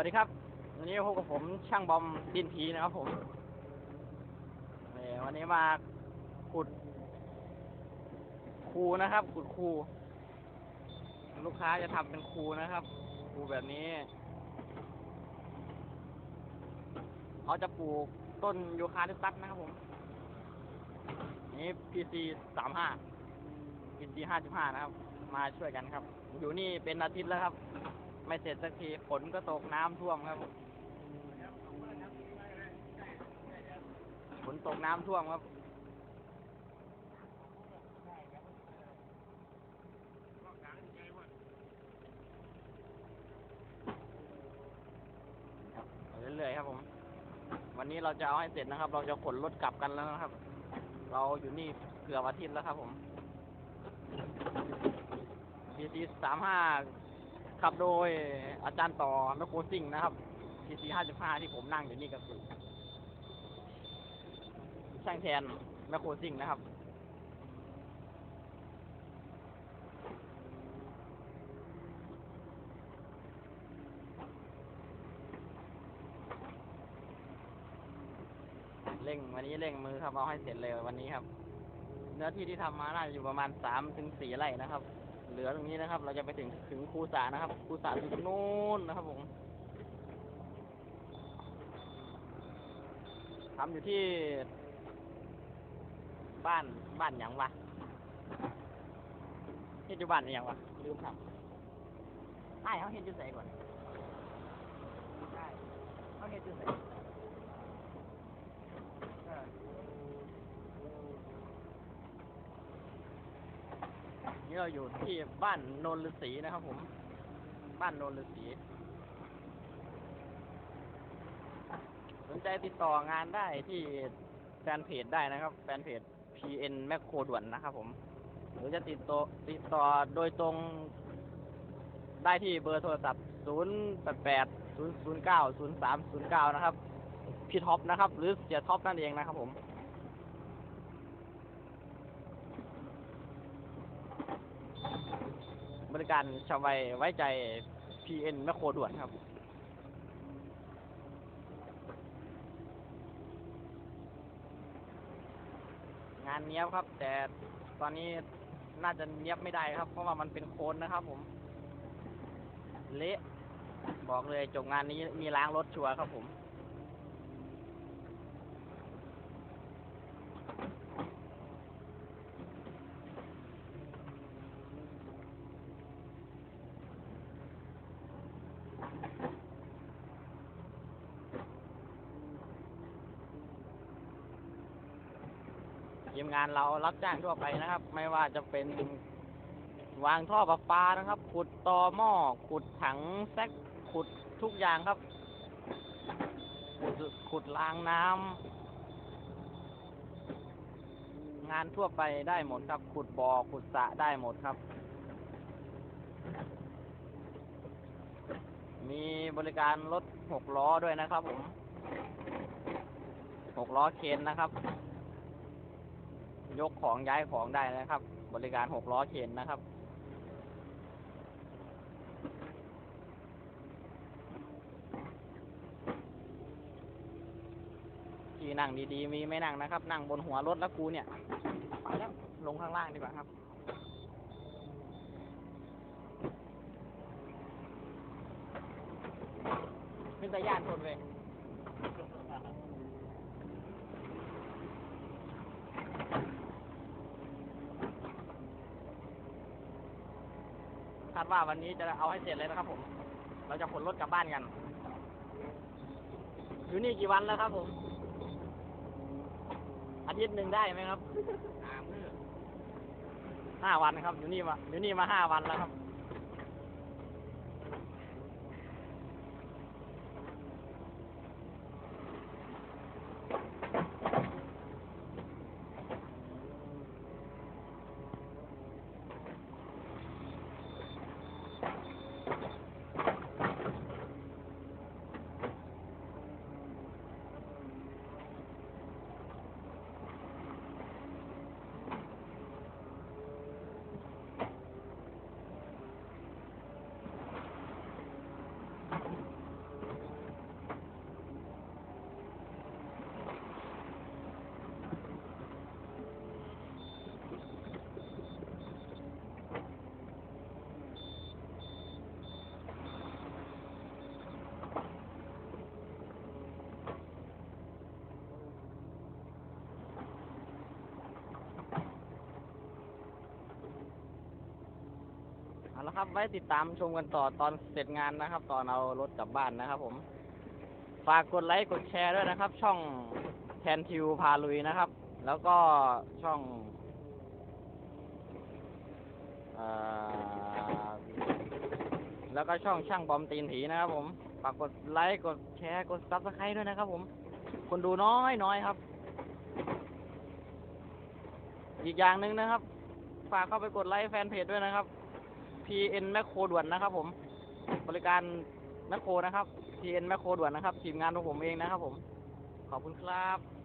วัสดีครับ วันนี้พบกับผมช่างบอมดินผีนะครับผมวันนี้มาขุด คูนะครับ ขุดคู ลูกค้าจะทำเป็นคูนะครับ คูแบบนี้ เขาจะปลูกต้นยูคาลิปตัสนะครับผม นี่ PC สามห้า PC ห้าสิบห้านะครับ มาช่วยกันครับ อยู่นี่เป็นอาทิตย์แล้วครับ ไม่เสร็จสักทีฝนก็ตกน้ำท่วมครับฝนตกน้ำท่วมครับเอาเรื่อยๆครับผม วันนี้เราจะเอาให้เสร็จนะครับ เราจะขนรถกลับกันแล้วนะครับ เราอยู่นี่เกือบอาทิตย์แล้วครับผม PC สามห้า ขับโดยอาจารย์ต่อแมคโครซิ่งนะครับ TC ห้าสิบห้าที่ผมนั่งอยู่นี่ก็คือช่างแทนแมคโครซิ่งนะครับ เร่งวันนี้เร่งมือครับเอาให้เสร็จเลยวันนี้ครับ เนื้อที่ที่ทำมาน่าจะอยู่ประมาณสามถึงสี่ไร่นะครับ เหลือตรงนี้นะครับ เราจะไปถึงถึงคูสานะครับ คูสาอยู่ตรงนู้นนะครับผมทำอยู่ที่ บ้านบ้านหยังวะเฮ็ดอยู่บ้านหยังวะลืมทำไอ้ายเขาเฮ็ดอยู่ใส่ก่อนใช่เขาเฮ็ดอยู่ใส่ เออนี่เราอยู่ที่บ้านโนนฤาษีนะครับผม บ้านโนนฤาษีสนใจติดต่องานได้ที่แฟนเพจได้นะครับ แฟนเพจ PN แมคโครด่วนนะครับผม หรือจะติดต่อติดต่อโดยตรงได้ที่เบอร์โทรศัพท์ 0 8 8 0 0 9 0 3 0 9 นะครับ พี่ท็อปนะครับ หรือเสียท็อปนั่นเองนะครับผม บริการชาวไวไว้ใจ PN แมคโครด่วนครับงานเนี้ยบครับ แต่ตอนนี้น่าจะเนี้ยบไม่ได้ครับ เพราะว่ามันเป็นโคลนนะครับ ผม เละบอกเลยจบงานนี้มีล้างรถชัวร์ครับผม ทีมงานเรารับจ้างทั่วไปนะครับ ไม่ว่าจะเป็นวางท่อประปานะครับ ขุดตอหม้อขุดถังแซกขุดทุกอย่างครับ ขุดขุดรางน้ำงานทั่วไปได้หมดครับ ขุดบ่อขุดสระได้หมดครับ มีบริการรถหกล้อด้วยนะครับผมหกล้อเคนนะครับ ยกของย้ายของได้นะครับ บริการหกล้อเข็นนะครับ ที่นั่งดีๆ มีไม่นั่งนะครับ นั่งบนหัวรถแล้วกูเนี่ยไปแล้วลงข้างล่างดีกว่าครับขึ้นตะยานทนเลย คา ดว่าวันนี้จะเอาให้เสร็จเลยนะครับผม เราจะขนรถกลับบ้านกัน อยู่นี่กี่วันแล้วครับผม อาทิตย์หนึ่งได้ไหมครับห้าวันครับ อยู่นี่มา อยู่นี่มาห้าวันแล้วครับ นะครับ ไว้ติดตามชมกันต่อตอนเสร็จงานนะครับ ตอนเอารถกลับบ้านนะครับ ผม ฝากกดไลค์กดแชร์ด้วยนะครับ ช่องแทนทิวพาลุยนะครับ แล้วก็ช่องอแล้วก็ช่องช่างบอมตีนผีนะครับผมฝากกดไลค์กดแชร์กดซับสไครต์ด้วยนะครับ ผม คนดูน้อยน้อยครับ อีกอย่างหนึ่งนะครับ ฝากเข้าไปกดไลค์แฟนเพจด้วยนะครับ tn แมคโครด่วนนะครับผมบริการแมคโครนะครับ tn แมคโครด่วนนะครับทีมงานของผมเองนะครับผม ขอบคุณครับ